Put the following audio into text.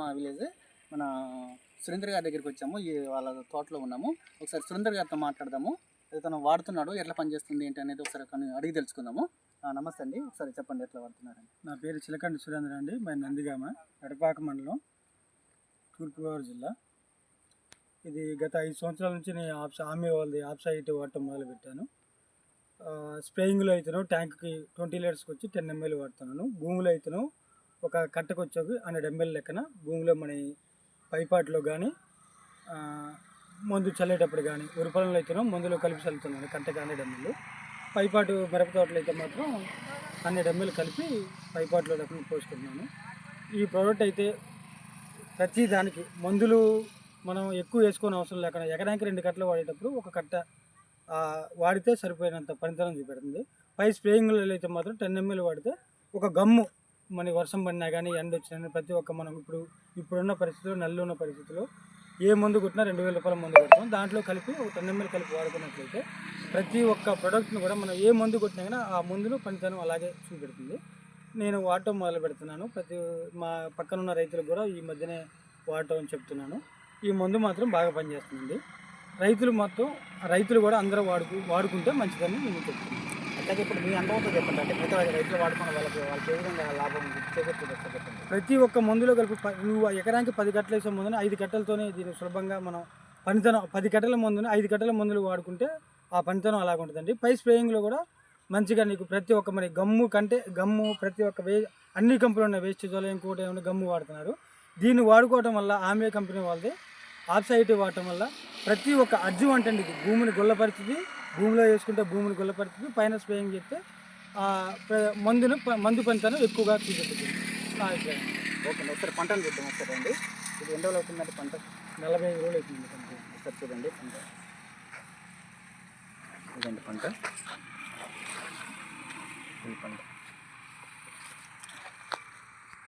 మా విలేజ్ మన సురేంద్ర గారి దగ్గరికి వచ్చాము. ఈ వాళ్ళ తోటలో ఉన్నాము. ఒకసారి సురేంద్ర గారితో మాట్లాడదాము. తను వాడుతున్నాడు ఎట్లా పనిచేస్తుంది ఏంటి అనేది ఒకసారి కొన్ని అడిగి తెలుసుకుందాము. నమస్తే అండి. ఒకసారి చెప్పండి ఎట్లా వాడుతున్నారని. నా పేరు చిలకండి సురేంద్ర అండి. మా నందిగామ. ఎడపాక మండలం తూర్పుగోదావరి జిల్లా. ఇది గత ఐదు సంవత్సరాల నుంచి నేను ఆప్సా ఆమె వాళ్ళది ఆప్సైట్ వాడటం మొదలుపెట్టాను. స్ప్రేయింగ్లో అయితేను ట్యాంక్కి ట్వంటీ లీటర్స్కి వచ్చి టెన్ ఎంఎల్ వాడుతున్నాను. భూమిలో అయితేను ఒక కట్టకు వచ్చేవి హండ్రెడ్ ఎంఎల్ లెక్కన భూమిలో మన పైపాట్లో కానీ మందు చల్లేటప్పుడు కానీ ఉరుపలంలో అయితేనో మందులో కలిపి చల్లుతున్నాను కట్టకి హండ్రెడ్ ఎంఎల్ పైపాటు మిరప అయితే మాత్రం హండ్రెడ్ ఎంఎల్ కలిపి పైపాట్లో రకం పోసుకుంటున్నాను. ఈ ప్రోడక్ట్ అయితే ప్రతి దానికి మందులు మనం ఎక్కువ వేసుకోని అవసరం లేకుండా ఎకరానికి రెండు కట్టలు వాడేటప్పుడు ఒక కట్ట వాడితే సరిపోయినంత పనితనం చూపెడుతుంది. పై స్ప్రేయింగ్లో అయితే మాత్రం టెన్ ఎంఎల్ వాడితే ఒక గమ్ము మన వర్షం పడినా కానీ ఎండ వచ్చినా కానీ ప్రతి ఒక్క మనం ఇప్పుడు ఇప్పుడున్న పరిస్థితుల్లో నల్లు ఉన్న పరిస్థితుల్లో ఏ మందు కొట్టినా రెండు వేల రూపాయల మందు కొడతాం. దాంట్లో కలిపి ఒక టెన్ ఎంఎల్ కలిపి వాడుకున్నట్లయితే ప్రతి ఒక్క ప్రొడక్ట్ని కూడా మనం ఏ మందు కొట్టినా కానీ ఆ మందును పనితనం అలాగే చూపెడుతుంది. నేను వాడటం మొదలు పెడుతున్నాను. ప్రతి మా పక్కన ఉన్న రైతులకు కూడా ఈ మధ్యనే వాడటం అని చెప్తున్నాను. ఈ మందు మాత్రం బాగా పనిచేస్తుంది రైతులు మొత్తం రైతులు కూడా అందరూ వాడుకు వాడుకుంటే మంచిదని నేను చెప్తున్నాను. అట్లాగే ఇప్పుడు మీ అనుభవంతో చెప్పండి. అంటే మిగతా రైతులు వాడుకున్న వాళ్ళకి వాళ్ళకి ఏ విధంగా లాభం చేకూరుతుంది చెప్పండి. ప్రతి ఒక్క మందులో కలిపి ప- నువ్వు ఎకరానికి పది గట్టలు వేసే మందుని ఐదు గట్టలతోనే దీన్ని సులభంగా మనం పనితనం పది గట్టల మందుని ఐదు గట్టల మందులు వాడుకుంటే ఆ పనితనం అలాగ ఉంటుందండి. పై స్ప్రేయింగ్లో కూడా మంచిగా నీకు ప్రతి ఒక్క మరి గమ్ము కంటే గమ్ము ప్రతి ఒక్క వే అన్ని కంపెనీలు ఉన్నాయి వేస్ట్ వాళ్ళు ఇంకోటి ఏమైనా గమ్ము వాడుతున్నారు. దీన్ని వాడుకోవటం వల్ల ఆమె కంపెనీ వాళ్ళది. ఆప్సైటీ వాడటం వల్ల ప్రతి ఒక్క అజ్జు అంటండి ఇది భూమిని గుల్లపరిచింది భూమిలో వేసుకుంటే భూమిని గుల్లపరిచింది పైన స్ప్రేయింగ్ చేస్తే మందును మందు పనితనం ఎక్కువగా చూపెట్టుతుంది అభిప్రాయం ఓకే అండి ఒకసారి పంటను చూద్దాం ఒకసారి అండి ఇది ఎన్ని రోజులు అవుతుందండి పంట? నలభై ఐదు రోజులు అవుతుంది కంపెనీ ఒకసారి చూడండి పంట. ఇదండి పంట. ఈ పంట.